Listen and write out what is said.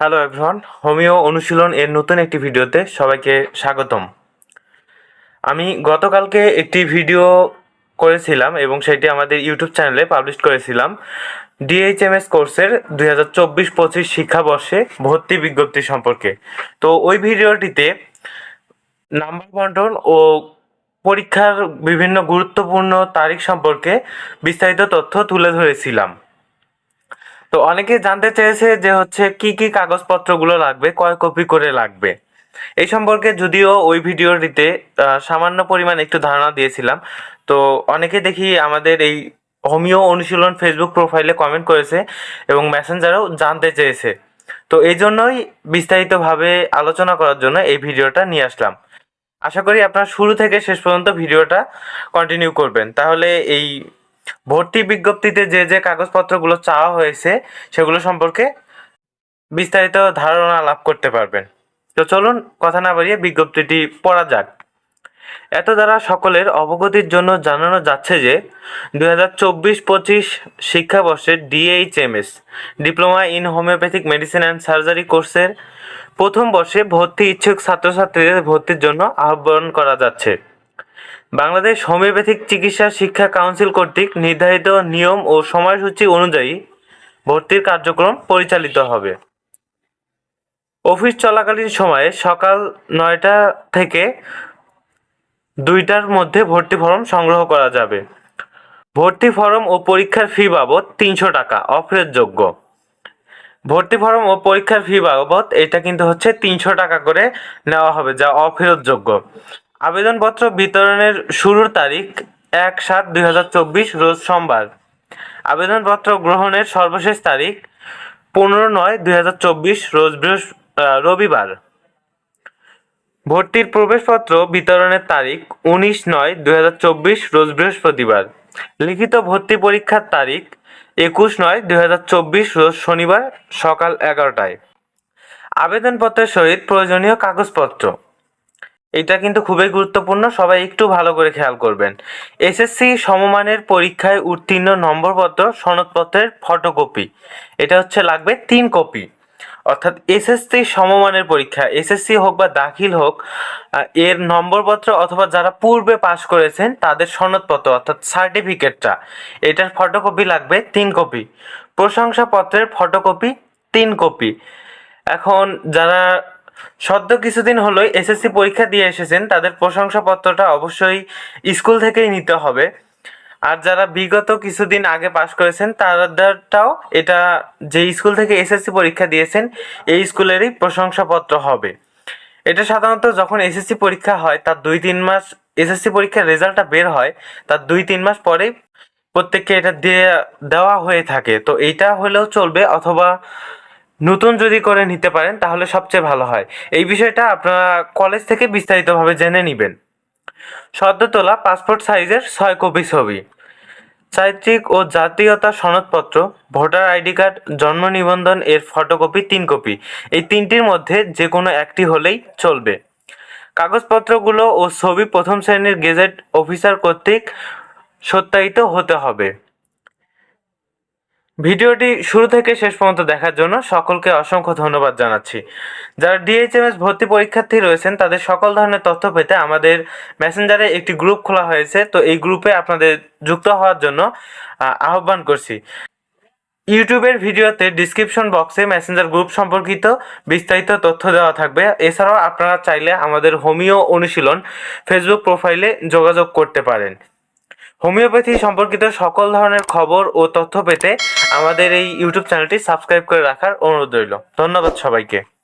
Hello everyone homeo অনুশীলন এর নতুন একটি ভিডিওতে সবাইকে স্বাগতম। আমি গতকালকে একটি ভিডিও করেছিলাম এবং সেটি আমাদের ইউটিউব চ্যানেলে পাবলিশ করেছিলাম। ডিএইচএমএস কোর্সের দুই হাজার চব্বিশ পঁচিশ শিক্ষাবর্ষে ভর্তি বিজ্ঞপ্তি সম্পর্কে। তো ওই ভিডিওটিতে নাম্বার বন্টন ও পরীক্ষার বিভিন্ন গুরুত্বপূর্ণ তারিখ সম্পর্কে বিস্তারিত তথ্য তুলে ধরেছিলাম। তো অনেকে জানতে চেয়েছে যে হচ্ছে কি কি কাগজপত্রগুলো লাগবে, কয় কপি করে লাগবে। এই সম্পর্কে যদিও ওই ভিডিওটিতে সামান্য পরিমাণ একটু ধারণা দিয়েছিলাম। তো অনেকে দেখি আমাদের এই হোমিও অনুশীলন ফেসবুক প্রোফাইলে কমেন্ট করেছে এবং মেসেঞ্জারেও জানতে চেয়েছে। তো এই জন্যই বিস্তারিতভাবে আলোচনা করার জন্য এই ভিডিওটা নিয়ে আসলাম। আশা করি আপনারা শুরু থেকে শেষ পর্যন্ত ভিডিওটা কন্টিনিউ করবেন। তাহলে এই ভর্তি বিজ্ঞপ্তিতে যে যে কাগজপত্রগুলো চাওয়া হয়েছে, সেগুলো সম্পর্কে বিস্তারিত ধারণা লাভ করতে পারবেন। তো চলুন কথা না বাড়িয়ে বিজ্ঞপ্তিটি পড়া যাক। এত দ্বারা সকলের অবগতির জন্য জানানো যাচ্ছে যে, দুই হাজার চব্বিশ পঁচিশ শিক্ষাবর্ষের DHMS diploma in homeopathic medicine and surgery কোর্সের প্রথম বর্ষে ভর্তি ইচ্ছুক ছাত্রছাত্রীদের ভর্তির জন্য আহ্বান করা যাচ্ছে। বাংলাদেশ হোমিওপ্যাথিক চিকিৎসা শিক্ষা কাউন্সিল কর্তৃক নির্ধারিত নিয়ম ও সময়সূচি অনুযায়ী ভর্তির কার্যক্রম পরিচালিত হবে। অফিস চলাকালীন সময়ে সকাল নয়টা থেকে দুইটার মধ্যে ভর্তি ফর্ম সংগ্রহ করা যাবে। ভর্তি ফর্ম ও পরীক্ষার ফি বাবদ তিনশো টাকা, অফেরতযোগ্য। ভর্তি ফর্ম ও পরীক্ষার ফি বাবদ এটা কিন্তু হচ্ছে তিনশো টাকা করে নেওয়া হবে, যা অফেরতযোগ্য। আবেদনপত্র বিতরণের শুরুর তারিখ এক সাত দুই রোজ সোমবার। আবেদনপত্র গ্রহণের সর্বশেষ তারিখ পনেরো নয় দুই রোজ বৃহস্প রবিবার। ভর্তির প্রবেশপত্র বিতরণের তারিখ উনিশ নয় দুই রোজ বৃহস্পতিবার। লিখিত ভর্তি পরীক্ষার তারিখ একুশ নয় দুই রোজ শনিবার সকাল এগারোটায়। আবেদনপত্রের সহিত প্রয়োজনীয় কাগজপত্র। এটা কিন্তু খুবই গুরুত্বপূর্ণ, সবাই একটু ভালো করে খেয়াল করবেন। এসএসসি সমমানের পরীক্ষায় উত্তীর্ণ নম্বরপত্র, সনদপত্রের ফটোকপি এটা হচ্ছে লাগবে তিন কপি অর্থাৎ এসএসসি সমমানের পরীক্ষা এসএসসি হোক বা দাখিল হোক এর নম্বরপত্র অথবা যারা পূর্বে পাশ করেছেন, তাদের সনদপত্র, অর্থাৎ সার্টিফিকেটটা এটার ফটোকপি লাগবে তিন কপি প্রশংসাপত্রের ফটোকপি তিন কপি এখন যারা সদ্য কিছুদিন হলোই এসএসসি পরীক্ষা দিয়ে এসেছেন, তাদের প্রশংসাপত্রটা অবশ্যই স্কুল থেকেই নিতে হবে। আর যারা বিগত কিছুদিন আগে পাশ করেছেন, তাদেরটাও এটা যে স্কুল থেকে এসএসসি পরীক্ষা দিয়েছেন, এই স্কুলেরই প্রশংসাপত্র হবে। এটা সাধারণত যখন এসএসসি পরীক্ষা হয়, তার দুই তিন মাস এসএসসি পরীক্ষার রেজাল্টটা বের হয়, তার দুই তিন মাস পরেই প্রত্যেককে এটা দিয়ে দেওয়া হয়ে থাকে। তো এইটা হলেও চলবে, অথবা নতুন যদি করে নিতে পারেন, তাহলে সবচেয়ে ভালো হয়। এই বিষয়টা আপনারা কলেজ থেকে বিস্তারিতভাবে জেনে নেবেন। সদ্য তোলা পাসপোর্ট সাইজের ছয় কপি ছবি। চারিত্রিক ও জাতীয়তা সনদপত্র, ভোটার আইডি কার্ড, জন্ম নিবন্ধন, এর ফটোকপি তিন কপি। এই তিনটির মধ্যে যে কোনো একটি হলেই চলবে। কাগজপত্রগুলো ও ছবি প্রথম শ্রেণির গেজেট অফিসার কর্তৃক সত্যায়িত হতে হবে। ভিডিওটি শুরু থেকে শেষ পর্যন্ত দেখার জন্য সকলকে অসংখ্য ধন্যবাদ জানাচ্ছি। যারা ডিএইচএমএস ভর্তি পরীক্ষার্থী রয়েছেন, তাদের সকল ধরনের তথ্য পেতে আমাদের মেসেঞ্জারে একটি গ্রুপ খোলা হয়েছে। তো এই গ্রুপে আপনাদের যুক্ত হওয়ার জন্য আহ্বান করছি। ইউটিউবের ভিডিওতে ডিসক্রিপশন বক্সে মেসেঞ্জার গ্রুপ সম্পর্কিত বিস্তারিত তথ্য দেওয়া থাকবে। এছাড়াও আপনারা চাইলে আমাদের হোমিও অনুশীলন ফেসবুক প্রোফাইলে যোগাযোগ করতে পারেন। হোমিওপ্যাথি সম্পর্কিত সকল ধরনের খবর ও তথ্য পেতে আমাদের এই ইউটিউব চ্যানেলটি সাবস্ক্রাইব করে রাখার অনুরোধ রইল। ধন্যবাদ সবাইকে।